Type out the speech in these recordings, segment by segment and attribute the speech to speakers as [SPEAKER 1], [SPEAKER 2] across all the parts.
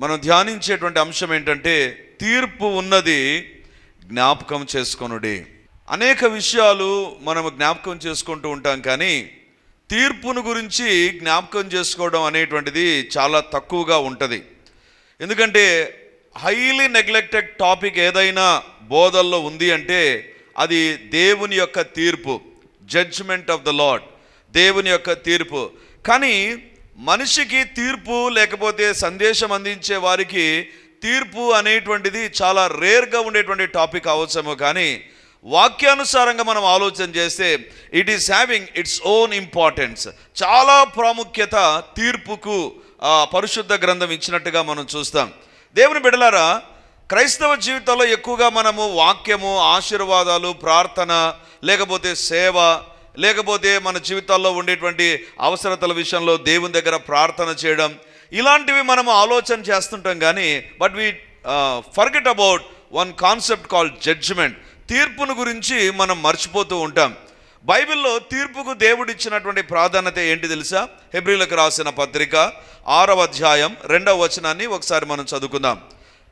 [SPEAKER 1] మనం ధ్యానించేటువంటి అంశం ఏంటంటే తీర్పు ఉన్నది జ్ఞాపకం చేసుకొనుడి. అనేక విషయాలు మనం జ్ఞాపకం చేసుకుంటూ ఉంటాం కానీ తీర్పును గురించి జ్ఞాపకం చేసుకోవడం అనేటువంటిది చాలా తక్కువగా ఉంటుంది. ఎందుకంటే హైలీ నెగ్లెక్టెడ్ టాపిక్ ఏదైనా బోధల్లో ఉంది అంటే అది దేవుని యొక్క తీర్పు జడ్జ్మెంట్ ఆఫ్ ద లాడ్ దేవుని యొక్క తీర్పు. కానీ మనిషికి తీర్పు లేకపోతే సందేశం అందించే వారికి తీర్పు అనేటువంటిది చాలా రేర్గా ఉండేటువంటి టాపిక్ అవసరమో కానీ వాక్యానుసారంగా మనం ఆలోచన చేస్తే it is having its own importance చాలా ప్రాముఖ్యత తీర్పుకు పరిశుద్ధ గ్రంథం ఇచ్చినట్టుగా మనం చూస్తాం. దేవుని బిడలారా క్రైస్తవ జీవితంలో ఎక్కువగా మనము వాక్యము ఆశీర్వాదాలు ప్రార్థన లేకపోతే సేవ లేకపోతే మన జీవితాల్లో ఉండేటువంటి అవసరతల విషయంలో దేవుని దగ్గర ప్రార్థన చేయడం ఇలాంటివి మనం ఆలోచన చేస్తుంటాం కానీ but we forget about one concept call judgement తీర్పును గురించి మనం మర్చిపోతూ ఉంటాం. బైబిల్లో తీర్పుకు దేవుడిచ్చినటువంటి ప్రాధాన్యత ఏంటి తెలుసా? హెబ్రిలకు రాసిన పత్రిక ఆరవ అధ్యాయం రెండవ వచనాన్ని ఒకసారి మనం చదువుకుందాం.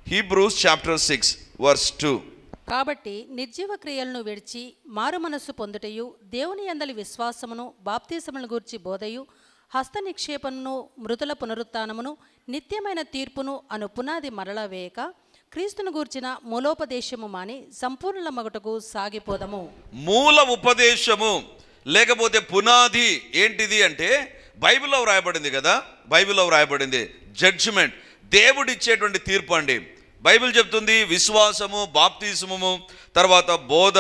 [SPEAKER 1] Hebrews chapter six verse two
[SPEAKER 2] కాబట్టి నిర్జీవ క్రియలను విడిచి మారు మనస్సు పొందుటయు దేవుని అందలి విశ్వాసమును బాప్తీసమును గూర్చి బోధయు హస్త నిక్షేపమును మృతుల పునరుత్నమును నిత్యమైన తీర్పును అను పునాది మరల వేయక క్రీస్తును గూర్చిన మూలోపదేశము మాని సంపూర్ణ మగుటకు సాగిపోదము.
[SPEAKER 1] మూల ఉపదేశము లేకపోతే పునాది ఏంటిది అంటే బైబిల్లో వ్రాయబడింది కదా బైబిల్లో వ్రాయబడింది జడ్జిమెంట్ దేవుడిచ్చేటువంటి తీర్పు అండి. బైబిల్ చెప్తుంది విశ్వాసము బాప్తిస్మము తర్వాత బోధ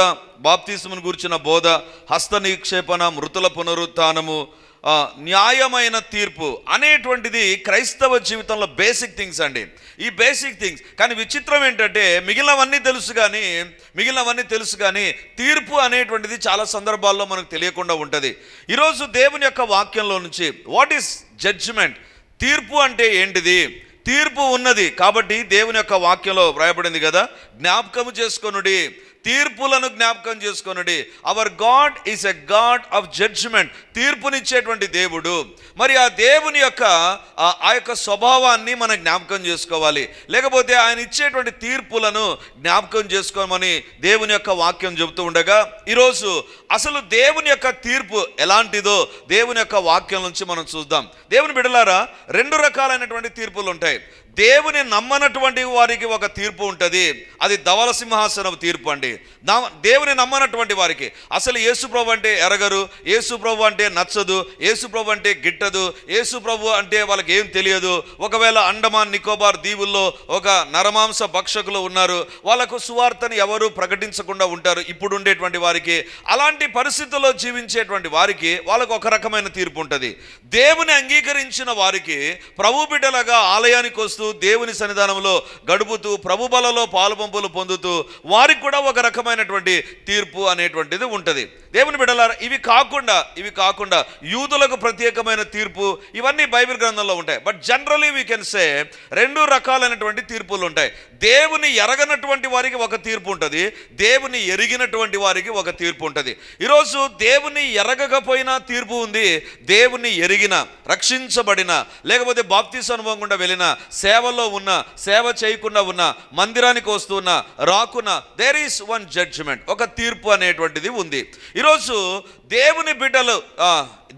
[SPEAKER 1] బాప్తిస్మును గురించిన బోధ హస్త నిక్షేపణ మృతుల పునరుత్నము న్యాయమైన తీర్పు అనేటువంటిది క్రైస్తవ జీవితంలో బేసిక్ థింగ్స్ అండి. ఈ బేసిక్ థింగ్స్ కానీ విచిత్రం ఏంటంటే మిగిలినవన్నీ తెలుసు కానీ మిగిలినవన్నీ తెలుసు కానీ తీర్పు అనేటువంటిది చాలా సందర్భాల్లో మనకు తెలియకుండా ఉంటుంది. ఈరోజు దేవుని యొక్క వాక్యంలో నుంచి వాట్ ఈస్ జడ్జిమెంట్? తీర్పు అంటే ఏంటిది? తీర్పు ఉన్నది. కాబట్టి దేవుని యొక్క వాక్యంలో వ్రాయబడింది కదా జ్ఞాపకము చేసుకొనుడి. తీర్పులను జ్ఞాపకం చేసుకొనుడి. Our God is a God of judgement తీర్పునిచ్చేటువంటి దేవుడు. మరి ఆ దేవుని యొక్క ఆ- ఆ యొక్క స్వభావాన్ని మనం జ్ఞాపకం చేసుకోవాలి. లేకపోతే ఆయన ఇచ్చేటువంటి తీర్పులను జ్ఞాపకం చేసుకోమని దేవుని యొక్క వాక్యం చెబుతూ ఉండగా ఈరోజు అసలు దేవుని యొక్క తీర్పు ఎలాంటిదో దేవుని యొక్క వాక్యం నుంచి మనం చూద్దాం. దేవుని బిడలారా రెండు రకాలైనటువంటి తీర్పులు ఉంటాయి దేవుని నమ్మనటువంటి వారికి ఒక తీర్పు ఉంటుంది. అది ధవల సింహాసనం తీర్పు అండి. దేవుని నమ్మనటువంటి వారికి. అసలు యేసుప్రభు అంటే ఎరగరు యేసుప్రభు అంటే నచ్చదు యేసుప్రభు అంటే గిట్టదు యేసుప్రభు అంటే వాళ్ళకి ఏం తెలియదు. ఒకవేళ అండమాన్ నికోబార్ దీవుల్లో ఒక నరమాంస భక్షకులు ఉన్నారు వాళ్ళకు సువార్తను ఎవరు ప్రకటించకుండా ఉంటారు. ఇప్పుడు ఉండేటువంటి వారికి అలాంటి పరిస్థితుల్లో జీవించేటువంటి వారికి వాళ్ళకు ఒక రకమైన తీర్పు ఉంటుంది. దేవుని అంగీకరించిన వారికి ప్రభు బిడ్డలుగా ఆలయానికి వస్తూ దేవుని సన్నిధానంలో గడుపుతూ ప్రభు బలలో పాలుపంపులు పొందుతూ వారికి కూడా ఒక రకమైనటువంటి తీర్పు అనేటువంటిది ఉంటుంది. దేవుని బిడ్డలారా ఇవి కాకుండా ఇవి కాకుండా యూదులకు ప్రత్యేకమైన తీర్పు ఇవన్నీ బైబిల్ గ్రంథంలో ఉంటాయి. But generally we can say రెండు రకాలైనటువంటి తీర్పులు ఉంటాయి. దేవుని ఎరగనటువంటి వారికి ఒక తీర్పు ఉంటుంది దేవుని ఎరిగినటువంటి వారికి ఒక తీర్పు ఉంటుంది. ఈరోజు దేవుని ఎరగకపోయినా తీర్పు ఉంది దేవుని ఎరిగిన రక్షించబడిన లేకపోతే బాప్తీస్ అనుభవం గుండా వెళ్ళిన సేవలో ఉన్న సేవ చేయకుండా ఉన్న మందిరానికి వస్తున్న రాకున్నా దేర్ ఈస్ వన్ జడ్జిమెంట్ ఒక తీర్పు అనేటువంటిది ఉంది. ఈరోజు దేవుని బిడ్డలు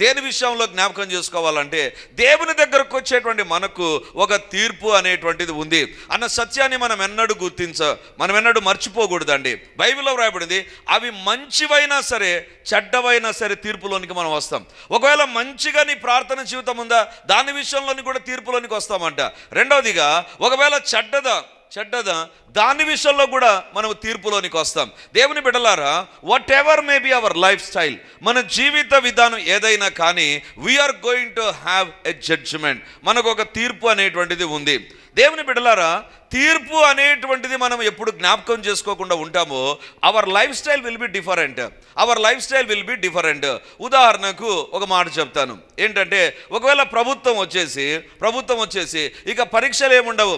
[SPEAKER 1] దేని విషయంలో జ్ఞాపకం చేసుకోవాలంటే దేవుని దగ్గరకు వచ్చేటువంటి మనకు ఒక తీర్పు అనేటువంటిది ఉంది. అన్న సత్యాన్ని మనం ఎన్నడూ గుర్తించ మనం ఎన్నడూ మర్చిపోకూడదండి. బైబిల్లో వ్రాయబడింది అవి మంచివైనా సరే చెడ్డవైనా సరే తీర్పులోనికి మనం వస్తాం. ఒకవేళ మంచిగా నీ ప్రార్థన జీవితం ఉందా దాని విషయంలోని కూడా తీర్పులోనికి వస్తామంట. రెండవదిగా ఒకవేళ చెడ్డదా చెడ్డదా? దాని విషయంలో కూడా మనం తీర్పులోనికి వస్తాం. దేవుని బిడలారా whatever may be our lifestyle మన జీవిత విధానం ఏదైనా కానీ we are going to have a judgement మనకు ఒక తీర్పు అనేటువంటిది ఉంది. దేవుని బిడలారా తీర్పు అనేటువంటిది మనం ఎప్పుడు జ్ఞాపకం చేసుకోకుండా ఉంటామో our lifestyle will be different our lifestyle will be different ఉదాహరణకు ఒక మాట చెప్తాను. ఏంటంటే ఒకవేళ ప్రభుత్వం వచ్చేసి ప్రభుత్వం వచ్చేసి ఇక పరీక్షలు ఏముండవు?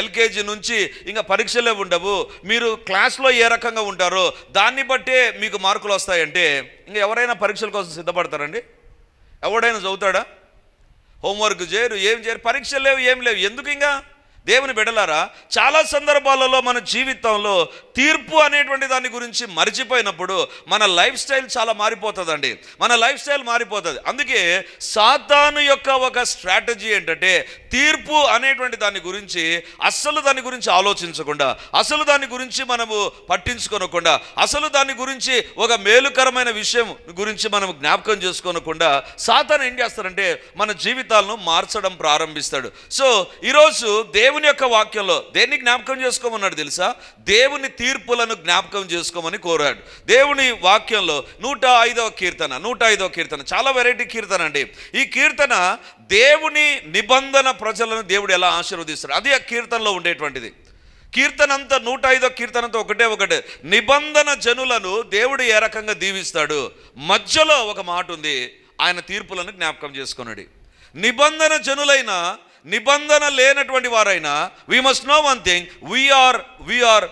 [SPEAKER 1] ఎల్కేజీ నుంచి ఇంకా పరీక్షలే ఉండవు. మీరు క్లాస్లో ఏ రకంగా ఉంటారో దాన్ని బట్టే మీకు మార్కులు వస్తాయంటే ఇంకా ఎవరైనా పరీక్షల కోసం సిద్ధపడతారండి? ఎవడైనా చదువుతాడా? హోంవర్క్ చేయరు ఏం చేయరు పరీక్షలు లేవు ఏం లేవు. ఎందుకు ఇంకా దేవుని బిడలారా చాలా సందర్భాలలో మన జీవితంలో తీర్పు అనేటువంటి దాని గురించి మర్చిపోయినప్పుడు మన లైఫ్ స్టైల్ చాలా మారిపోతుందండి. మన లైఫ్ స్టైల్ మారిపోతుంది. అందుకే సాతాను యొక్క ఒక స్ట్రాటజీ ఏంటంటే తీర్పు అనేటువంటి దాని గురించి అస్సలు దాని గురించి ఆలోచించకుండా అసలు దాని గురించి మనము పట్టించుకోనకుండా అసలు దాని గురించి ఒక మేలుకరమైన విషయం గురించి మనం జ్ఞాపకం చేసుకోనకుండా సాతాను ఏం చేస్తారంటే మన జీవితాలను మార్చడం ప్రారంభిస్తాడు. సో ఈరోజు దేవుని యొక్క వాక్యంలో దేన్ని జ్ఞాపకం చేసుకోమన్నాడు తెలుసా? దేవుని తీర్పులను జ్ఞాపకం చేసుకోమని కోరాడు. దేవుని వాక్యంలో నూట ఐదవ కీర్తన నూట ఐదవ కీర్తన చాలా వెరైటీ కీర్తన అండి. ఈ కీర్తన దేవుని నిబంధన ప్రజలను దేవుడు ఎలా ఆశీర్వదిస్తాడు? అది ఆ కీర్తనలో ఉండేటువంటిది. కీర్తన అంతా నూట ఐదో కీర్తనతో ఒకటే ఒకటే. నిబంధన జనులను దేవుడు ఏ రకంగా దీవిస్తాడు? మధ్యలో ఒక మాట ఉంది. ఆయన తీర్పులను జ్ఞాపకం చేసుకున్నాడు నిబంధన జనులైన నిబంధన లేనటువంటి వారైనా we must know one thing we are we are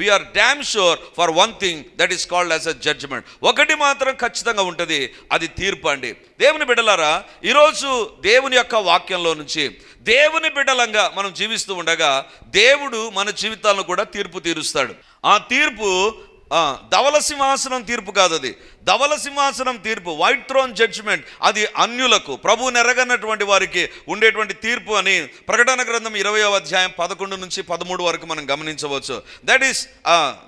[SPEAKER 1] we are damn sure for one thing that is called as a judgement ఒకటి మాత్రం ఖచ్చితంగా ఉంటుంది అది తీర్పు అండి. దేవుని బిడ్డలారా ఈరోజు దేవుని యొక్క వాక్యంలో నుంచి దేవుని బిడ్డలంగా మనం జీవిస్తూ ఉండగా దేవుడు మన జీవితాలను కూడా తీర్పు తీరుస్తాడు. ఆ తీర్పు ధవల సింహాసనం తీర్పు కాదు అది. ధవల సింహాసనం తీర్పు వైట్ థ్రోన్ జడ్జిమెంట్ అది అన్యులకు ప్రభు నెరగనటువంటి వారికి ఉండేటువంటి తీర్పు అని ప్రకటన గ్రంథం ఇరవై అధ్యాయం పదకొండు నుంచి పదమూడు వరకు మనం గమనించవచ్చు. That is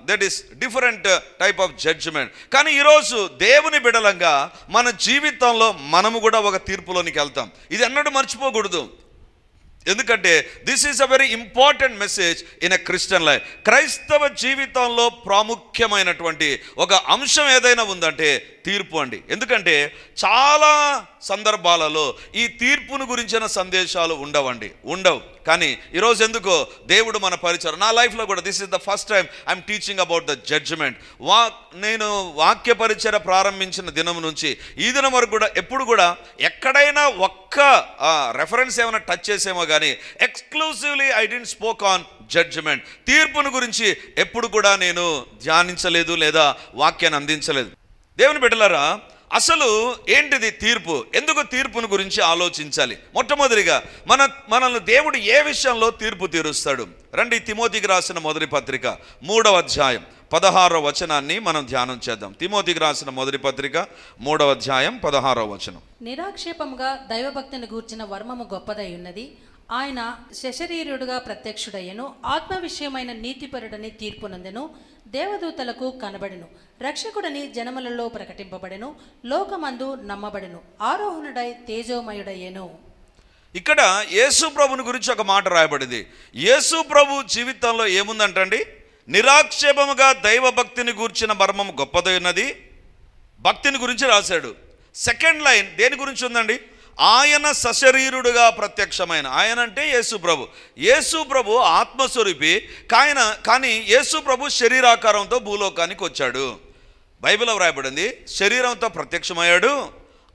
[SPEAKER 1] that is different type of judgement కానీ ఈరోజు దేవుని బిడలంగా మన జీవితంలో మనము కూడా ఒక తీర్పులోనికి వెళ్తాం. ఇది ఎన్నడూ మర్చిపోకూడదు. ఎందుకంటే this is a very important message in a Christian life క్రైస్తవ జీవితంలో ప్రాముఖ్యమైనటువంటి ఒక అంశం ఏదైనా ఉందంటే తీర్పు అండి. ఎందుకంటే చాలా సందర్భాలలో ఈ తీర్పును గురించిన సందేశాలు ఉండవండి. ఉండవు. కానీ ఈరోజు ఎందుకో దేవుడు మన పరిచయం. నా లైఫ్లో కూడా this is the first time I'm teaching about the judgement వా నేను వాక్య పరిచయ ప్రారంభించిన దినం నుంచి ఈ దినం వరకు కూడా ఎప్పుడు కూడా ఎక్కడైనా ఒక్క రెఫరెన్స్ ఏమైనా టచ్ చేసేమో కానీ exclusively I didn't spoke on judgement తీర్పును గురించి ఎప్పుడు కూడా నేను ధ్యానించలేదు లేదా వాక్యాన్ని అందించలేదు. దేవుని బిడ్డలారా అసలు ఏంటిది తీర్పు? ఎందుకు తీర్పును గురించి ఆలోచించాలి? మొట్టమొదటిగా మన మనల్ని దేవుడు ఏ విషయంలో తీర్పు తీరుస్తాడు? రండి తిమోతికి రాసిన మొదటి పత్రిక మూడవ అధ్యాయం పదహారవ వచనాన్ని మనం ధ్యానం చేద్దాం. తిమోతికి రాసిన మొదటి పత్రిక మూడవ అధ్యాయం పదహారవ వచనం.
[SPEAKER 2] నిరాక్షేపముగా దైవభక్తిని గూర్చిన వర్మము గొప్పదై ఉన్నది. ఆయన శశరీరుడుగా ప్రత్యక్షుడయ్యను ఆత్మ విషయమైన నీతిపరుడని తీర్పునందెను దేవదూతలకు కనబడెను రక్షకుడని జనములలో ప్రకటింపబడెను లోకమందు నమ్మబడెను ఆరోహణుడై తేజోమయుడయ్యను.
[SPEAKER 1] ఇక్కడ యేసు ప్రభుని గురించి ఒక మాట రాయబడింది. యేసు ప్రభు జీవితంలో ఏముందంటండి? నిరాక్షేపముగా దైవ భక్తిని గూర్చిన మర్మం గొప్పదైనది. భక్తిని గురించి రాశాడు. సెకండ్ లైన్ దేని గురించి ఉందండి? ఆయన సశరీరుడుగా ప్రత్యక్షమైన. ఆయన అంటే యేసు ప్రభు. యేసు ప్రభు ఆత్మస్వరూపి. కాయన కానీ యేసు ప్రభు శరీరాకారంతో భూలోకానికి వచ్చాడు. బైబిల్లో వ్రాయబడింది శరీరంతో ప్రత్యక్షమయ్యాడు.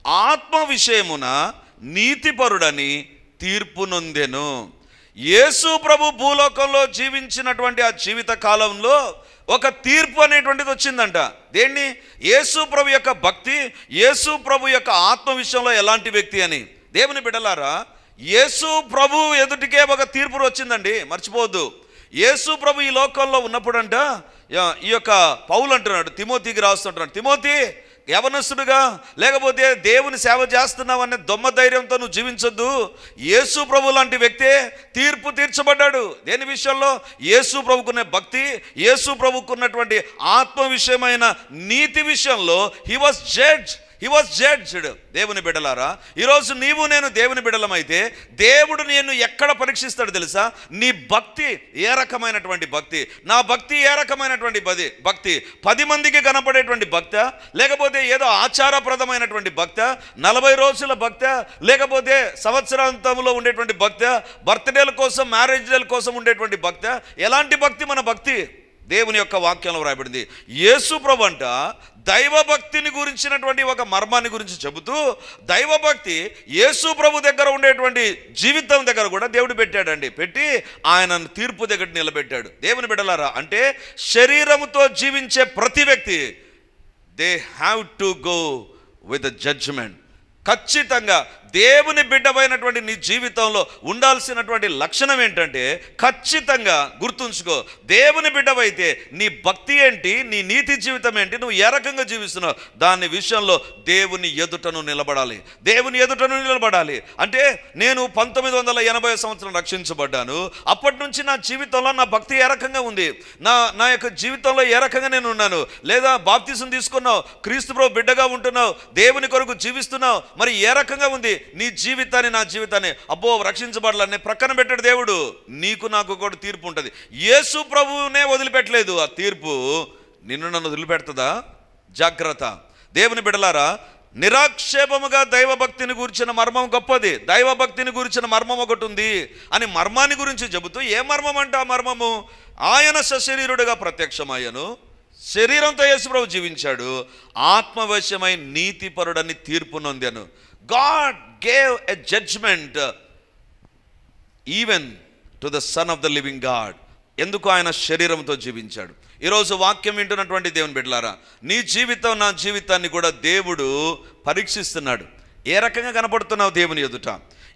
[SPEAKER 1] ఆత్మ విషయమున నీతిపరుడని తీర్పు నొందెను. యేసు ప్రభు భూలోకంలో జీవించినటువంటి ఆ జీవిత కాలంలో ఒక తీర్పు అనేటువంటిది వచ్చిందంట. దేన్ని? యేసు ప్రభు యొక్క భక్తి యేసు ప్రభు యొక్క ఆత్మ విషయంలో ఎలాంటి వ్యక్తి అని? దేవుని బిడ్డలారా యేసు ప్రభు ఎదుటికే ఒక తీర్పు వచ్చిందండి మర్చిపోవద్దు. యేసు ప్రభు ఈ లోకంలో ఉన్నప్పుడంట ఈ యొక్క పౌలు అంటున్నాడు తిమోతికి రాస్తుంటున్నాడు. తిమోతి యవనస్తుడుగా లేకపోతే దేవుని సేవ చేస్తున్నావు అనే దొమ్మ ధైర్యంతో నువ్వు జీవించొద్దు. యేసు ప్రభు లాంటి వ్యక్తే తీర్పు తీర్చబడ్డాడు. దేని విషయంలో? యేసు ప్రభుకునే భక్తి యేసు ప్రభుకున్నటువంటి ఆత్మ విషయమైన నీతి విషయంలో he was judge he was judged దేవుని బిడలారా ఈరోజు నీవు నేను దేవుని బిడలమైతే దేవుడు నేను ఎక్కడ పరీక్షిస్తాడు తెలుసా? నీ భక్తి ఏ రకమైనటువంటి భక్తి? నా భక్తి ఏ రకమైనటువంటి భది భక్తి? పది మందికి కనపడేటువంటి భక్త? లేకపోతే ఏదో ఆచారప్రదమైనటువంటి భక్త? నలభై రోజుల భక్త? లేకపోతే సంవత్సరాంతంలో ఉండేటువంటి భక్త? బర్త్డేల కోసం మ్యారేజ్ డేల కోసం ఉండేటువంటి భక్త? ఎలాంటి భక్తి మన భక్తి? దేవుని యొక్క వాక్యంలో రాయబడింది యేసు ప్రభు అంట దైవభక్తిని గురించినటువంటి ఒక మర్మాన్ని గురించి చెబుతూ దైవభక్తి యేసు ప్రభు దగ్గర ఉండేటువంటి జీవితం దగ్గర కూడా దేవుడు పెట్టాడండి. పెట్టి ఆయనను తీర్పు దగ్గర నిలబెట్టాడు. దేవుని బిడలారా అంటే శరీరముతో జీవించే ప్రతి వ్యక్తి they have to go with judgement ఖచ్చితంగా దేవుని బిడ్డమైనటువంటి నీ జీవితంలో ఉండాల్సినటువంటి లక్షణం ఏంటంటే ఖచ్చితంగా గుర్తుంచుకో దేవుని బిడ్డవైతే నీ భక్తి ఏంటి నీ నీతి జీవితం ఏంటి నువ్వు ఏ రకంగా జీవిస్తున్నావు దాని విషయంలో దేవుని ఎదుటను నిలబడాలి. దేవుని ఎదుటను నిలబడాలి. అంటే నేను పంతొమ్మిది వందల ఎనభై సంవత్సరం రక్షించబడ్డాను. అప్పటి నుంచి నా జీవితంలో నా భక్తి ఏ రకంగా ఉంది? నా నా యొక్క జీవితంలో ఏ రకంగా నేను ఉన్నాను? లేదా బాప్తిసం తీసుకున్నావు క్రీస్తు బిడ్డగా ఉంటున్నావు దేవుని కొరకు జీవిస్తున్నావు మరి ఏ రకంగా ఉంది? నీ జీవితాన్ని నా జీవితాన్ని. అబ్బో రక్షించబడాలని ప్రక్కన పెట్టాడు దేవుడు. నీకు నాకు కూడా తీర్పు ఉంటుంది. యేసు ప్రభువునే వదిలిపెట్టలేదు. ఆ తీర్పు నిన్ను నన్ను వదిలిపెడుతుందా? జాగ్రత్త. దేవుని బిడలారా నిరాక్షేపముగా దైవభక్తిని గురించిన మర్మం గొప్పది. దైవభక్తిని గురించిన మర్మం ఒకటి ఉంది అని మర్మాన్ని గురించి చెబుతూ ఏ మర్మం అంటే ఆ మర్మము? ఆయన సశరీరుడుగా ప్రత్యక్షమయ్యను. శరీరంతో యేసుప్రభు జీవించాడు. ఆత్మవశ్యమై నీతిపరుడని తీర్పు నొందాను. God gave a judgement even to the son of the living God ఎందుకు ఆయన శరీరంతో జీవించాడు? ఈరోజు వాక్యం వింటున్నటువంటి దేవుని బిడ్డలారా నీ జీవితం నా జీవితాన్ని కూడా దేవుడు పరీక్షిస్తున్నాడు. ఏ రకంగా కనపడుతున్నావు దేవుని ఎదుట?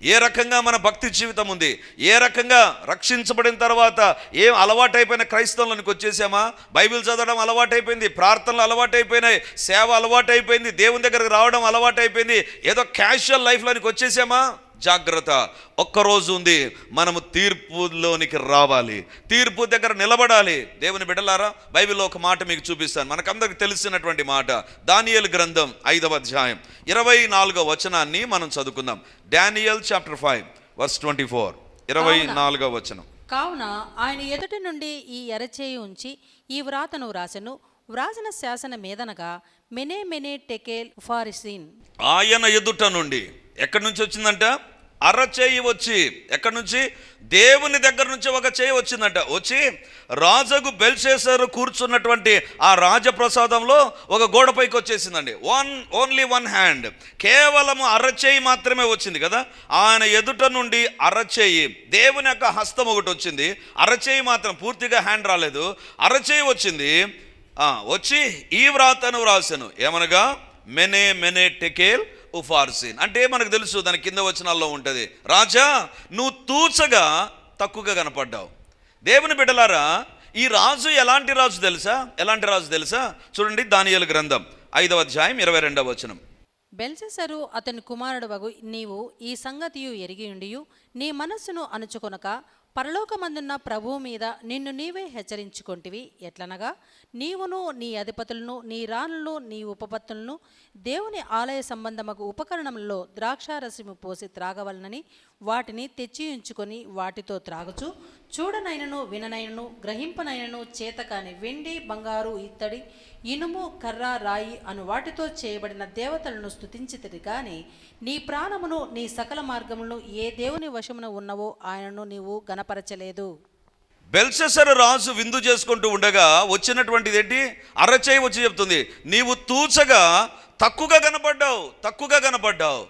[SPEAKER 1] ఏ రకంగా మన భక్తి జీవితం ఉంది? ఏ రకంగా రక్షించబడిన తర్వాత ఏం అలవాటైపోయిన క్రైస్తవులకు వచ్చేసామా? బైబిల్ చదవడం అలవాటైపోయింది ప్రార్థనలు అలవాటైపోయినాయి సేవ అలవాటైపోయింది దేవుని దగ్గరకు రావడం అలవాటైపోయింది ఏదో క్యాషువల్ లైఫ్లోనికి వచ్చేసామా? జాగ్రత్త. ఒక్కరోజు ఉంది మనము తీర్పులోనికి రావాలి. తీర్పు దగ్గర నిలబడాలి. దేవుని బిడ్డలారా బైబిల్లో ఒక మాట మీకు చూపిస్తాను. మనకందరికి తెలిసినటువంటి మాట దానియల్ గ్రంథం ఐదవ అధ్యాయం ఇరవై నాలుగో వచనాన్ని మనం చదువుకుందాం. Daniel chapter five verse twenty four. ఇరవై నాలుగో వచనం.
[SPEAKER 2] కావున ఆయన ఎదుటి నుండి ఈ ఎరచేయి ఉంచి ఈ వ్రాతను వ్రాసెను. వ్రాసిన శాసన మీదనగా మెనే మెనే టెకేల్ ఫారిసీన్.
[SPEAKER 1] ఆయన ఎదుట నుండి ఎక్కడి నుంచి వచ్చిందంట? అరచేయి వచ్చి. ఎక్కడి నుంచి? దేవుని దగ్గర నుంచి ఒక చేయి వచ్చిందంట. వచ్చి రాజుకు బెల్షేసర్ కూర్చున్నటువంటి ఆ రాజప్రసాదంలో ఒక గోడపైకి వచ్చేసిందండి. వన్ ఓన్లీ వన్ హ్యాండ్ కేవలము అరచేయి మాత్రమే వచ్చింది కదా? ఆయన ఎదుట నుండి అరచేయి దేవుని యొక్క హస్తం ఒకటి వచ్చింది. అరచేయి మాత్రం పూర్తిగా హ్యాండ్ రాలేదు. అరచేయి వచ్చింది. వచ్చి ఈ వ్రాతను వ్రాసాను ఏమనగా? Mene mene tekel upharsin. అంటే మనకు తెలుసు దాని కింద వచనాల్లో ఉంటుంది రాజా నువ్వు తూచగా తక్కువగా కనపడ్డావు. దేవుని బిడ్డలారా ఈ రాజు ఎలాంటి రాజు తెలుసా? ఎలాంటి రాజు తెలుసా? చూడండి దానియలు గ్రంథం ఐదవ అధ్యాయం ఇరవై రెండవ వచనం.
[SPEAKER 2] బెల్సెసరు అతని కుమారుడు నీవు ఈ సంగతియు ఎరిగియుండియు నీ మనస్సును అణుచుకొనక పరలోకమందున్న ప్రభువు మీద నిన్ను నీవే హెచ్చరించుకొంటివి. ఎట్లనగా నీవును నీ అధిపతులను నీ రాణులను నీ ఉపపత్తులను దేవుని ఆలయ సంబంధమగు ఉపకరణంలో ద్రాక్షారసము పోసి త్రాగవలనని వాటిని తెచ్చి ఉంచుకొని వాటితో త్రాగుచు చూడనైనను విననైనను గ్రహింపనైనను చేతకాని వెండి బంగారు ఇత్తడి ఇనుము కర్ర రాయి అను వాటితో చేయబడిన దేవతలను స్తుతించితిరి గాని నీ ప్రాణమును నీ సకల మార్గములను ఏ దేవుని వశమున ఉన్నవో ఆయనను నీవు గనపరచలేదు
[SPEAKER 1] బెల్సెసర్ రాజు విందు చేసుకుంటూ ఉండగా వచ్చినటువంటిది ఏంటి అరచేయి వచ్చి చెప్తుంది నీవు తూచగా తక్కువగా కనపడ్డావు తక్కువగా కనపడ్డావు.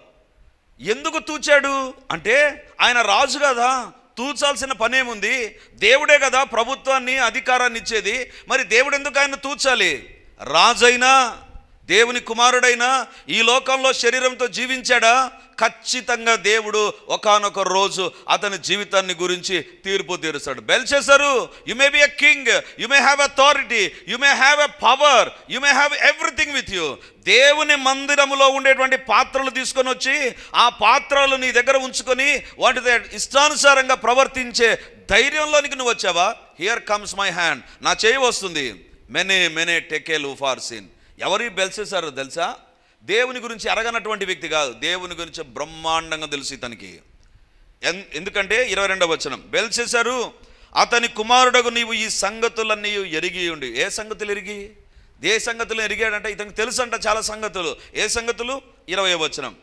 [SPEAKER 1] ఎందుకు తూచాడు? అంటే ఆయన రాజు కదా తూచాల్సిన పనేముంది? దేవుడే కదా ప్రభుత్వాన్ని అధికారాన్ని ఇచ్చేది. మరి దేవుడు ఎందుకు ఆయన తూచాలి? రాజైనా దేవుని కుమారుడైనా ఈ లోకంలో శరీరంతో జీవించాడా? ఖచ్చితంగా దేవుడు ఒకానొక రోజు అతని జీవితాన్ని గురించి తీర్పు తీరుస్తాడు. Belshazzar you may be a king you may have authority you may have a power you may have everything with you దేవుని మందిరములో ఉండేటువంటి పాత్రలు తీసుకొని వచ్చి ఆ పాత్రలు నీ దగ్గర ఉంచుకొని వాటి ఇష్టానుసారంగా ప్రవర్తించే ధైర్యంలోనికి నువ్వు వచ్చావా? హియర్ కమ్స్ మై హ్యాండ్ నా చేయి వస్తుంది. మెనే మెనే టెకేల్ సీన్ ఎవరి బెల్సేసారో తెలుసా? దేవుని గురించి అరగనటువంటి వ్యక్తి కాదు. దేవుని గురించి బ్రహ్మాండంగా తెలుసు ఇతనికి. ఎన్- ఎందుకంటే ఇరవై రెండవ వచనం బెల్సేసారు అతని కుమారుడకు నీవు ఈ సంగతులన్నీ ఎరిగి ఉండి ఏ సంగతులు ఎరిగి? ఏ సంగతులు ఎరిగాడంటే ఇతనికి తెలుసు అంట చాలా సంగతులు. ఏ సంగతులు? ఇరవై వచనం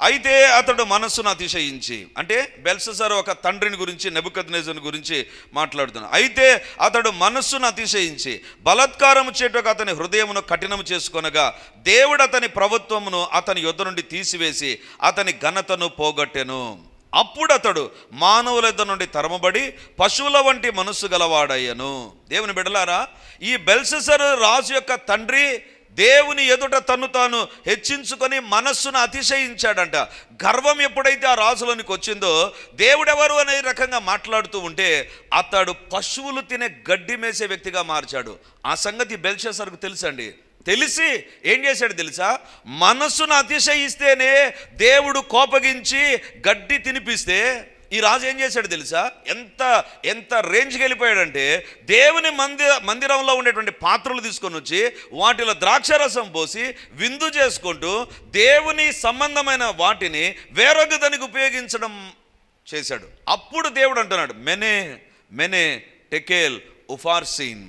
[SPEAKER 1] అయితే అతడు మనస్సును అతిశయించి అంటే బెల్ససారు ఒక తండ్రిని గురించి నెబుకద్నేజుని గురించి మాట్లాడుతున్నాడు అయితే అతడు మనస్సును అతిశయించి బలత్కారము చేటుకు అతని హృదయమును కఠినము చేసుకొనగా దేవుడు అతని ప్రభుత్వమును అతని యుద్ధ నుండి తీసివేసి అతని ఘనతను పోగొట్టెను. అప్పుడు అతడు మానవుల నుండి తరమబడి పశువుల వంటి మనస్సు గలవాడయ్యను. దేవుని బిడలారా ఈ బెల్సెసర్ రాజు యొక్క తండ్రి దేవుని ఎదుట తను తాను హెచ్చించుకొని మనస్సును అతిశయించాడంట. గర్వం ఎప్పుడైతే ఆ రాజులోనికి వచ్చిందో దేవుడెవరు అనే రకంగా మాట్లాడుతూ ఉంటే అతడు పశువులు తినే గడ్డి మేసే వ్యక్తిగా మార్చాడు. ఆ సంగతి బెల్షేసర్కు తెలుసండి. తెలిసి ఏం చేశాడు తెలుసా? మనస్సును అతిశయిస్తేనే దేవుడు కోపగించి గడ్డి తినిపిస్తే ఈ రాజు ఏం చేశాడు తెలుసా? ఎంత ఎంత రేంజ్కి వెళ్ళిపోయాడంటే దేవుని మందిర మందిరంలో ఉండేటువంటి పాత్రలు తీసుకొని వచ్చి వాటిలో ద్రాక్షరసం పోసి విందు చేసుకుంటూ దేవుని సంబంధమైన వాటిని వేరొక దానికి ఉపయోగించడం చేశాడు. అప్పుడు దేవుడు అంటున్నాడు మెనే మెనే టెకేల్ ఉఫార్సీన్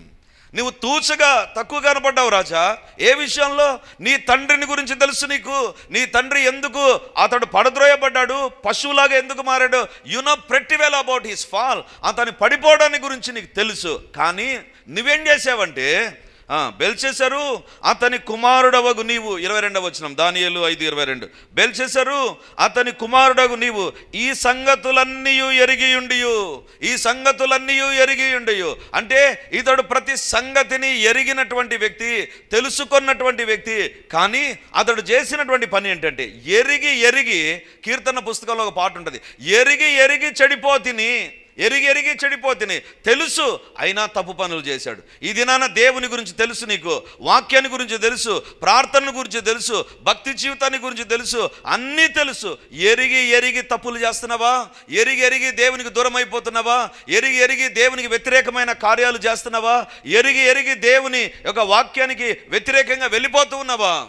[SPEAKER 1] నువ్వు తూచగా తక్కువ కనపడ్డావు రాజా. ఏ విషయంలో? నీ తండ్రిని గురించి తెలుసు నీకు. నీ తండ్రి ఎందుకు అతడు పడద్రోయబడ్డాడు? పశువులాగా ఎందుకు మారాడు? You know pretty well about his fall అతని పడిపోవడాన్ని గురించి నీకు తెలుసు. కానీ నువ్వేం చేసావంటే బెల్చేశారు అతని కుమారుడవగు నీవు. ఇరవై రెండవ వచ్చిన దానియలు ఐదు ఇరవై రెండు. బెల్చేశారు అతని కుమారుడగు నీవు. ఈ సంగతులన్నీ ఎరిగియుండియు ఈ సంగతులన్నీ ఎరిగియుండియు అంటే ఇతడు ప్రతి సంగతిని ఎరిగినటువంటి వ్యక్తి తెలుసుకున్నటువంటి వ్యక్తి. కానీ అతడు చేసినటువంటి పని ఏంటంటే ఎరిగి ఎరిగి కీర్తన పుస్తకంలో ఒక పాట ఉంటుంది. ఎరిగి ఎరిగి చెడిపోతిని ఎరిగి ఎరిగి చెడిపోతిని. తెలుసు అయినా తప్పు పనులు చేశాడు. ఈ దినాన దేవుని గురించి తెలుసు నీకు వాక్యాన్ని గురించి తెలుసు ప్రార్థన గురించి తెలుసు భక్తి జీవితాన్ని గురించి తెలుసు అన్నీ తెలుసు. ఎరిగి ఎరిగి తప్పులు చేస్తున్నావా? ఎరిగి ఎరిగి దేవునికి దూరం అయిపోతున్నావా ఎరిగి ఎరిగి దేవునికి వ్యతిరేకమైన కార్యాలు చేస్తున్నావా? ఎరిగి ఎరిగి దేవుని యొక్క వాక్యానికి వ్యతిరేకంగా వెళ్ళిపోతూ ఉన్నావా?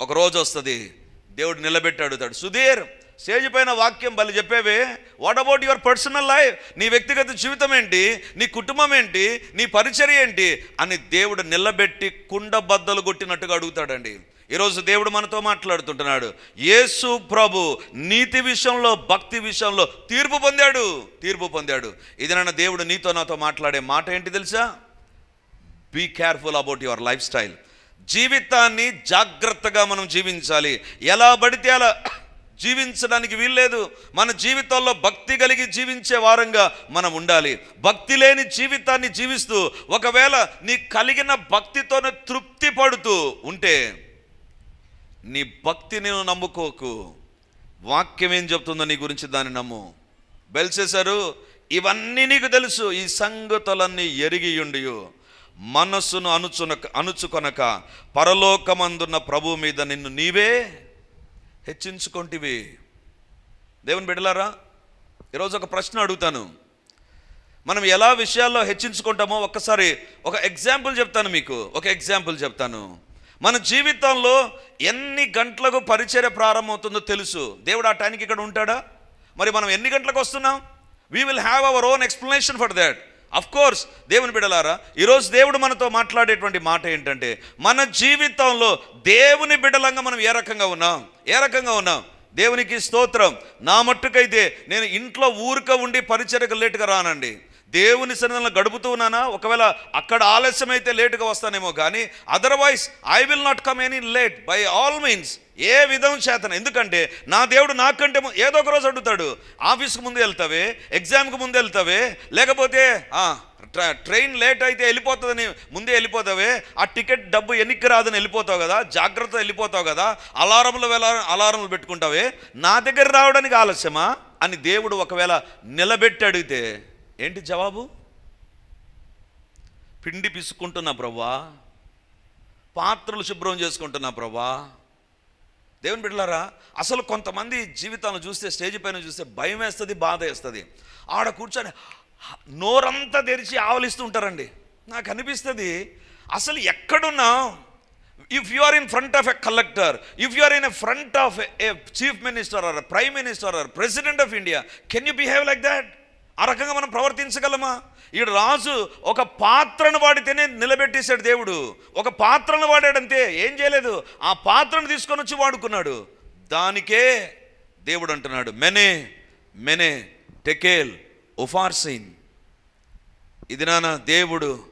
[SPEAKER 1] ఒక రోజు వస్తుంది దేవుడు నిలబెట్టాడు తాడు సుధీర్ స్టేజ్ పైన వాక్యం బలి చెప్పేవే what about your personal life నీ వ్యక్తిగత జీవితం ఏంటి? నీ కుటుంబం ఏంటి? నీ పరిచర్య ఏంటి? అని దేవుడు నిలబెట్టి కుండ బద్దలు కొట్టినట్టుగా అడుగుతాడండి. ఈరోజు దేవుడు మనతో మాట్లాడుతుంటున్నాడు. యేసు ప్రభు నీతి విషయంలో భక్తి విషయంలో తీర్పు పొందాడు తీర్పు పొందాడు. ఇది నన్న దేవుడు నీతో నాతో మాట్లాడే మాట ఏంటి తెలుసా? Be careful about your lifestyle జీవితాన్ని జాగ్రత్తగా మనం జీవించాలి. ఎలా పడితే అలా జీవించడానికి వీల్లేదు. మన జీవితంలో భక్తి కలిగి జీవించే వారంగా మనం ఉండాలి. భక్తి లేని జీవితాన్ని జీవిస్తూ ఒకవేళ నీ కలిగిన భక్తితోనే తృప్తి పడుతూ ఉంటే నీ భక్తిని నేను నమ్ముకోకు. వాక్యం ఏం చెప్తుందో నీ గురించి దాన్ని నమ్ము. బెల్సేశారు ఇవన్నీ నీకు తెలుసు ఈ సంగతులన్నీ ఎరిగియుండి మనస్సును అనుచున అనుచుకొనక పరలోకమందున్న ప్రభు మీద నిన్ను నీవే హెచ్చించుకొంటివి. దేవుని బిడ్డలారా ఈరోజు ఒక ప్రశ్న అడుగుతాను. మనం ఎలా విషయాల్లో హెచ్చించుకుంటామో ఒక్కసారి ఒక ఎగ్జాంపుల్ చెప్తాను మీకు ఒక ఎగ్జాంపుల్ చెప్తాను. మన జీవితంలో ఎన్ని గంటలకు పరిచర్య ప్రారంభమవుతుందో తెలుసు. దేవుడు ఆ టైంకి ఇక్కడ ఉంటాడా? మరి మనం ఎన్ని గంటలకు వస్తున్నాం? We will have our own explanation for that of course దేవుని బిడలారా ఈరోజు దేవుడు మనతో మాట్లాడేటువంటి మాట ఏంటంటే మన జీవితంలో దేవుని బిడలంగా మనం ఏ రకంగా ఉన్నాం? ఏ రకంగా ఉన్నాం? దేవునికి స్తోత్రం. నా మట్టుకైతే నేను ఇంట్లో ఊరిక ఉండి పరిచర్యకు లేటుగా రానండి. దేవుని సన్నిధిలో గడుపుతూ ఉన్నానా? ఒకవేళ అక్కడ ఆలస్యమైతే లేటుగా వస్తానేమో కానీ otherwise I will not come any late by all means ఏ విధం చేతన? ఎందుకంటే నా దేవుడు నాకంటే ఏదో ఒక రోజు అడుగుతాడు. ఆఫీస్కి ముందు వెళ్తావే? ఎగ్జామ్కి ముందు వెళ్తావే? లేకపోతే ట్రైన్ లేట్ అయితే వెళ్ళిపోతుందని ముందే వెళ్ళిపోతావే ఆ టికెట్ డబ్బు ఎన్నిక రాదని వెళ్ళిపోతావు కదా జాగ్రత్త వెళ్ళిపోతావు కదా అలారంలు వెళ్ళ అలారంలు పెట్టుకుంటావే నా దగ్గర రావడానికి ఆలస్యమా? అని దేవుడు ఒకవేళ నిలబెట్టి అడిగితే ఏంటి జవాబు? పిండి పిసుకుంటున్నా ప్రభా పాత్రలు శుభ్రం చేసుకుంటున్నా ప్రభా దేవుని బిడ్డలారా అసలు కొంతమంది జీవితాలను చూస్తే స్టేజ్ పైన చూస్తే భయం వేస్తుంది బాధ వేస్తుంది. ఆడ కూర్చొని నోరంతా తెరిచి ఆవలిస్తూ ఉంటారండి నాకు అనిపిస్తుంది అసలు ఎక్కడున్నా if you are in front of a collector if you are in a front of a chief minister or prime minister or president of India can you behave like that ఆ రకంగా మనం ప్రవర్తించగలమా? ఈ రాజు ఒక పాత్రను వాడితేనే నిలబెట్టేశాడు దేవుడు. ఒక పాత్రను వాడాడంతే ఏం చేయలేదు. ఆ పాత్రను తీసుకొని వచ్చి వాడుకున్నాడు. దానికే దేవుడు అంటున్నాడు మెనే మెనే టెకేల్ ఉఫార్సైన్ ఇది నాన్న దేవుడు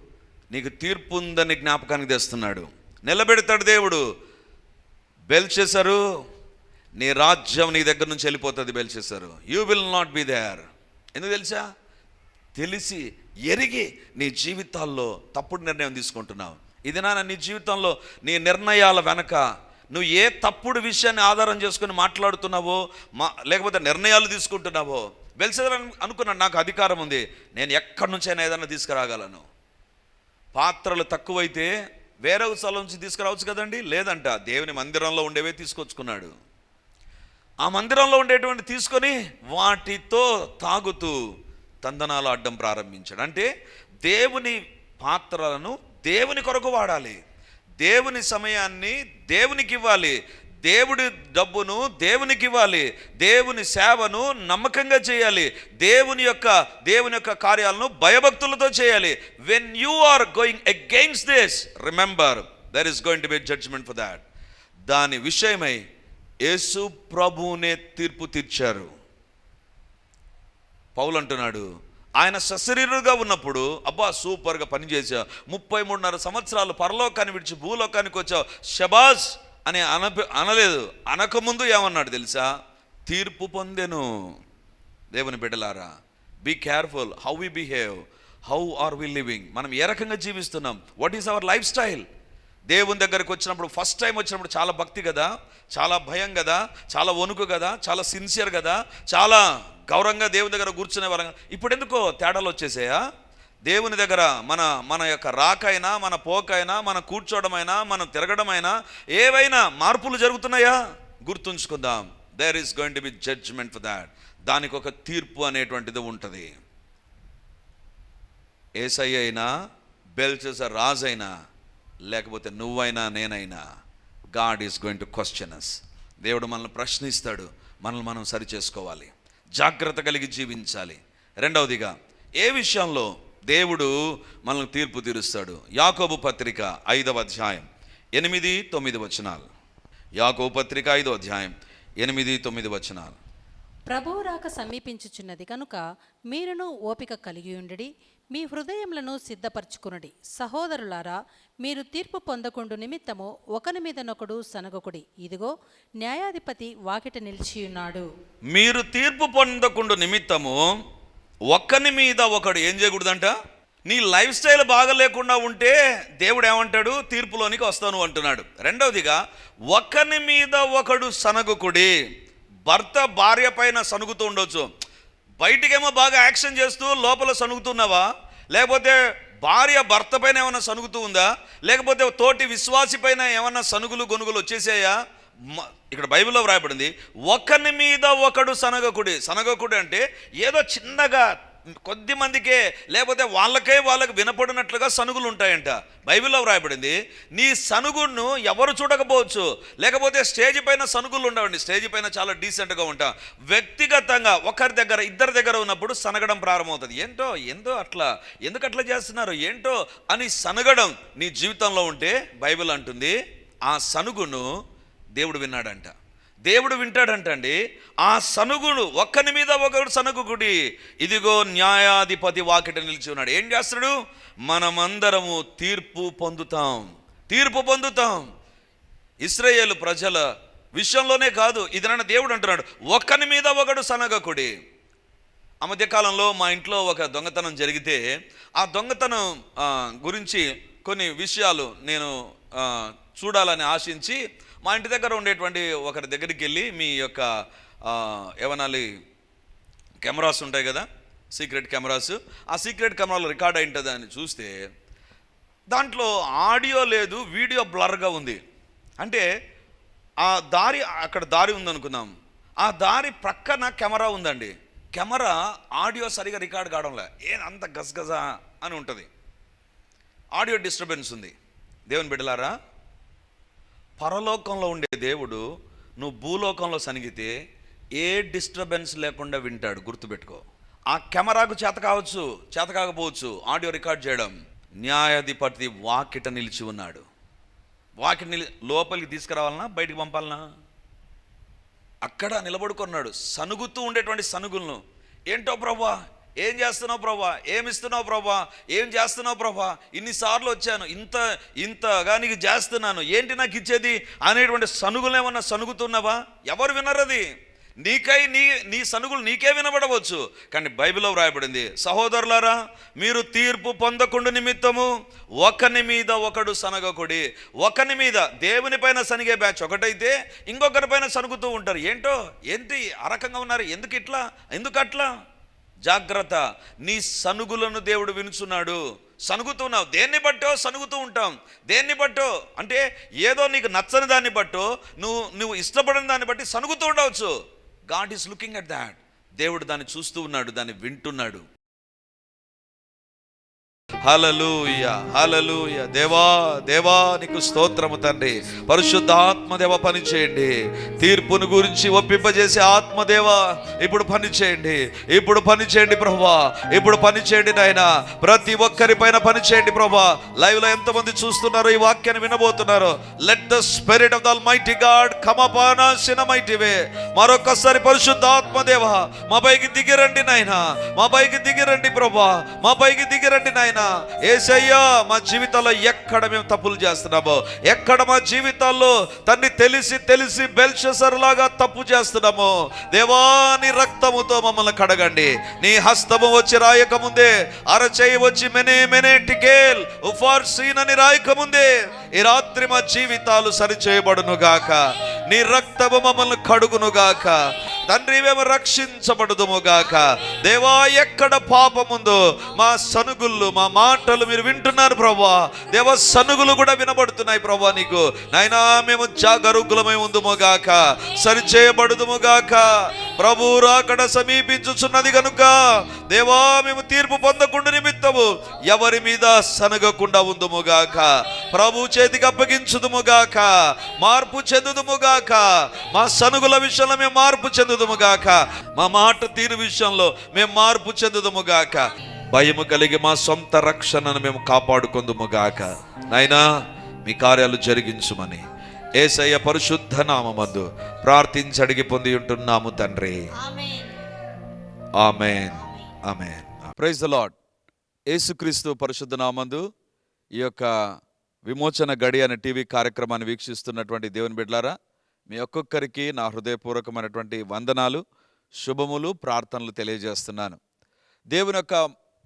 [SPEAKER 1] నీకు తీర్పు ఉందని జ్ఞాపకానికి తెస్తున్నాడు. నిలబెడతాడు దేవుడు. బెల్చేశారు నీ రాజ్యం నీ దగ్గర నుంచి వెళ్ళిపోతుంది Belshazzar you will not be there. ఎందుకు తెలుసా? తెలిసి ఎరిగి నీ జీవితాల్లో తప్పుడు నిర్ణయం తీసుకుంటున్నావు. ఇది నా నీ జీవితంలో నీ నిర్ణయాల వెనక నువ్వు ఏ తప్పుడు విషయాన్ని ఆధారం చేసుకుని మాట్లాడుతున్నావో మా లేకపోతే నిర్ణయాలు తీసుకుంటున్నావో వెలిసేదని అనుకున్నాను నాకు అధికారం ఉంది. నేను ఎక్కడి నుంచైనా ఏదైనా తీసుకురాగలను. పాత్రలు తక్కువైతే వేరే స్థలం నుంచి తీసుకురావచ్చు కదండి? లేదంట. దేవుని మందిరంలో ఉండేవే తీసుకొచ్చుకున్నాడు. ఆ మందిరంలో ఉండేటువంటి తీసుకొని వాటితో తాగుతూ తందనాలు ఆడడం ప్రారంభించాడు. అంటే దేవుని పాత్రలను దేవుని కొరకు వాడాలి. దేవుని సమయాన్ని దేవునికి ఇవ్వాలి దేవుడి డబ్బును దేవునికి ఇవ్వాలి దేవుని సేవను నమ్మకంగా చేయాలి. దేవుని యొక్క దేవుని యొక్క కార్యాలను భయభక్తులతో చేయాలి. When you are going against this remember there is going to be judgement for that దాని విషయమై యేసు ప్రభువునే తీర్పు తీర్చారు. పౌలు అంటున్నాడు ఆయన సశరీరుగా ఉన్నప్పుడు అబ్బా సూపర్గా పనిచేసా ముప్పై మూడున్నర సంవత్సరాలు పరలోకాన్ని విడిచి భూలోకానికి వచ్చావు. షబాజ్ అని అన అనలేదు. అనకముందు ఏమన్నాడు తెలుసా? తీర్పు పొందెను. దేవుని బిడ్డలారా be careful how we behave how are we living మనం ఏ రకంగా జీవిస్తున్నాం? What is our lifestyle దేవుని దగ్గరికి వచ్చినప్పుడు ఫస్ట్ టైం వచ్చినప్పుడు చాలా భక్తి కదా చాలా భయం కదా చాలా వణుకు కదా చాలా సిన్సియర్ కదా చాలా గౌరవంగా దేవుని దగ్గర కూర్చునే వాళ్ళం. ఇప్పుడు ఎందుకో తేడాలు వచ్చేసాయా? దేవుని దగ్గర మన మన యొక్క రాకైనా మన పోకైనా మన కూర్చోవడమైనా మనం తిరగడమైనా ఏవైనా మార్పులు జరుగుతున్నాయా? గుర్తుంచుకుందాం. There is going to be judgement for that దానికి ఒక తీర్పు అనేటువంటిది ఉంటుంది. ఏసై అయినా బెల్చెస్ రాజైనా లేకపోతే నువ్వైనా నేనైనా God is going to question us దేవుడు మనల్ని ప్రశ్నిస్తాడు. మనల్ని మనం సరి చేసుకోవాలి జాగ్రత్త కలిగి జీవించాలి. రెండవదిగా ఏ విషయంలో దేవుడు మనల్ని తీర్పు తీరుస్తాడు? యాకోబు పత్రిక ఐదవ అధ్యాయం ఎనిమిది తొమ్మిది వచనాలు. యాకోబు పత్రిక ఐదవ అధ్యాయం ఎనిమిది తొమ్మిది వచనాలు.
[SPEAKER 2] ప్రభువు రాక సమీపించుచున్నది కనుక మీరును ఓపిక కలిగి ఉండి మీ హృదయములను సిద్ధపరచుకునుడి. సహోదరులారా మీరు తీర్పు పొందకుండు నిమిత్తము ఒకని మీదనొకడు సనగకుడి. ఇదిగో న్యాయాధిపతి వాకిట నిలిచియున్నాడు.
[SPEAKER 1] మీరు తీర్పు పొందకుండు నిమిత్తము ఒక్కని మీద ఒకడు ఏం చేయకూడదంట? నీ లైఫ్ స్టైల్ బాగలేకుండా ఉంటే దేవుడు ఏమంటాడు? తీర్పులోనికి వస్తాను అంటున్నాడు. రెండవదిగా ఒకని మీద ఒకడు సనగుకుడి. భర్త భార్య పైన సనుగుతూ ఉండొచ్చు. బయటికేమో బాగా యాక్షన్ చేస్తూ లోపల సనుగుతున్నావా? లేకపోతే భార్య భర్త పైన ఏమైనా సనుగుతూ ఉందా? లేకపోతే తోటి విశ్వాసి పైన ఏమైనా సనుగులు గొనుగులు వచ్చేసాయా? ఇక్కడ బైబిల్లో వ్రాయబడింది ఒకని మీద ఒకడు సనగకుడి. సనగకుడి అంటే ఏదో చిన్నగా కొద్ది మందికే లేకపోతే వాళ్ళకే వాళ్ళకి వినపడినట్లుగా సనుగులు ఉంటాయంట. బైబిల్లో వ్రాయబడింది నీ సనుగును ఎవరు చూడకపోవచ్చు. లేకపోతే స్టేజ్ పైన సనుగులు ఉండవండి. స్టేజ్ పైన చాలా డీసెంట్గా ఉంటాం. వ్యక్తిగతంగా ఒకరి దగ్గర ఇద్దరి దగ్గర ఉన్నప్పుడు సనగడం ప్రారంభమవుతుంది. ఏంటో ఏందో అట్లా? ఎందుకు అట్లా చేస్తున్నారు? ఏంటో? అని సనగడం నీ జీవితంలో ఉంటే బైబిల్ అంటుంది ఆ సనుగును దేవుడు విన్నాడంట. దేవుడు వింటాడంట అండి ఆ సనుగుడు ఒక్కని మీద ఒకడు సనుగుడి ఇదిగో న్యాయాధిపతి వాకిట నిలిచి ఉన్నాడు. ఏం చేస్తాడు? మనమందరము తీర్పు పొందుతాం తీర్పు పొందుతాం. ఇస్రాయేల్ ప్రజల విషయంలోనే కాదు ఇది దేవుడు అంటున్నాడు ఒక్కని మీద ఒకడు సనగకుడి. ఆ మధ్యకాలంలో మా ఇంట్లో ఒక దొంగతనం జరిగితే ఆ దొంగతనం గురించి కొన్ని విషయాలు నేను చూడాలని ఆశించి మా ఇంటి దగ్గర ఉండేటువంటి ఒకరి దగ్గరికి వెళ్ళి మీ యొక్క ఏమనాలి కెమెరాస్ ఉంటాయి కదా సీక్రెట్ కెమెరాస్. ఆ సీక్రెట్ కెమెరాలో రికార్డ్ అయి ఉంటుంది అని చూస్తే దాంట్లో ఆడియో లేదు వీడియో బ్లర్గా ఉంది. అంటే ఆ దారి అక్కడ దారి ఉందనుకుందాం. ఆ దారి ప్రక్కన కెమెరా ఉందండి. కెమెరా ఆడియో సరిగా రికార్డ్ కావడంలే ఏ అంత గజగజ అని ఉంటుంది. ఆడియో డిస్టర్బెన్స్ ఉంది. దేవుని బిడ్డలారా పరలోకంలో ఉండే దేవుడు నువ్వు భూలోకంలో సనిగితే ఏ డిస్టర్బెన్స్ లేకుండా వింటాడు గుర్తుపెట్టుకో. ఆ కెమెరాకు చేత కావచ్చు చేత కాకపోవచ్చు ఆడియో రికార్డ్ చేయడం. న్యాయాధిపతి వాకిట నిలిచి ఉన్నాడు. వాకిట నిలి లోపలికి తీసుకురావాలనా బయటికి పంపాలనా? అక్కడ నిలబడుకున్నాడు. సనుగుతూ ఉండేటువంటి సనుగులను. ఏంటో ప్రభా ఏం చేస్తున్నావు ప్రభా? ఏమి ఇస్తున్నావు ప్రభా? ఏం చేస్తున్నావు ప్రభా? ఇన్నిసార్లు వచ్చాను. ఇంత ఇంతగా నీకు చేస్తున్నాను. ఏంటి నాకు ఇచ్చేది? అనేటువంటి సనుగులు ఏమన్నా సనుగుతున్నావా? ఎవరు వినరది నీకై నీ నీ సనుగులు నీకే వినబడవచ్చు. కానీ బైబిల్లో వ్రాయబడింది సహోదరులారా మీరు తీర్పు పొందకుండా నిమిత్తము ఒకని మీద ఒకడు సనగకుడి. ఒకని మీద దేవుని పైన సనిగే బ్యాచ్ ఒకటైతే ఇంకొకరి పైన సనుగుతూ ఉంటారు. ఏంటో? ఏంటి? ఆ రకంగా ఉన్నారు. ఎందుకు ఇట్లా ఎందుకు అట్లా జాగ్రత్త నీ సనుగులను దేవుడు వినుచున్నాడు. సనుగుతున్నావు దేన్ని బట్టో సనుగుతూ ఉంటాం. దేన్ని బట్టో? అంటే ఏదో నీకు నచ్చని దాన్ని బట్టో నువ్వు నువ్వు ఇష్టపడిన దాన్ని బట్టి సనుగుతూ ఉండవచ్చు. God is looking at that. దేవుడు దాన్ని చూస్తూ ఉన్నాడు దాన్ని వింటున్నాడు. హలలుయ హలలుయ దేవా దేవా నీకు స్తోత్రము తండ్రి. పరిశుద్ధ ఆత్మదేవ పని చేయండి తీర్పును గురించి ఒప్పింపజేసే ఆత్మదేవ ఇప్పుడు పని చేయండి ఇప్పుడు పని చేయండి ప్రభా ఇప్పుడు పని చేయండి నాయన. ప్రతి ఒక్కరి పైన పని చేయండి ప్రభా లైవ్లో ఎంతమంది చూస్తున్నారో ఈ వాక్యాన్ని వినబోతున్నారు. Let the spirit of the mighty God come upon upon us మరొకసారి పరిశుద్ధ ఆత్మదేవ మా పైకి దిగిరండి నాయన. మా పైకి దిగిరండి ప్రభా మా పైకి దిగిరండి నాయన. ఏసయ్యా మా జీవితాల్లో ఎక్కడ మేము తప్పులు చేస్తున్నామో ఎక్కడ మా జీవితాల్లో తన్ని తెలిసి తెలిసి బెల్షసర్ లాగా తప్పు చేస్తున్నామో దేవాని రక్తముతో మమ్మల్ని కడగండి. నీ హస్తము వచ్చి రాయక ముందే అరచేయి వచ్చి మెనే మెనే టికేల్ ఉఫార్ సీన్ అని రాయక ముందే ఈ రాత్రి మా జీవితాలు సరిచేయబడును గాక నీ రక్తము మమ్మల్ని కడుగును గాక తండ్రి మేము రక్షించబడదుము గాక దేవా ఎక్కడ పాపముందో మా సనుగుళ్ళు మా మాటలు మీరు వింటున్నారు ప్రభా. దేవ సనుగులు కూడా వినబడుతున్నాయి ప్రభా నీకు. నాయనా మేము జాగరూకులమై ఉందుముగాక సరిచేయబడుదుముగాక ప్రభు రాకడ సమీపించుచున్నది కనుక దేవా మేము తీర్పు పొందకుండా నిమిత్తము ఎవరి మీద సనగకుండా ఉందుము గాక. ప్రభు చేతికి అప్పగించుదుముగాక మార్పు చెందుదుము గాక. మా సనుగుల విషయంలో మేము మార్పు చెందుదుముగాక మా మాట తీరు విషయంలో మేము మార్పు చెందుదుము గాక. భయము కలిగి మా సొంత రక్షణను మేము కాపాడుకుందుము గాక నాయనా మీ కార్యాలు జరిగించుమని. ఏసయ్య పరిశుద్ధ నామమందు ప్రార్థించి అడిగి పొంది ఉంటున్నాము తండ్రి. Amen. Amen. Praise the Lord యేసుక్రీస్తు పరిశుద్ధ నామందు ఈ యొక్క విమోచన గడి అనే టీవీ కార్యక్రమాన్ని వీక్షిస్తున్నటువంటి దేవుని బిడ్లారా మీ ఒక్కొక్కరికి నా హృదయపూర్వకమైనటువంటి వందనాలు శుభములు ప్రార్థనలు తెలియజేస్తున్నాను. దేవుని యొక్క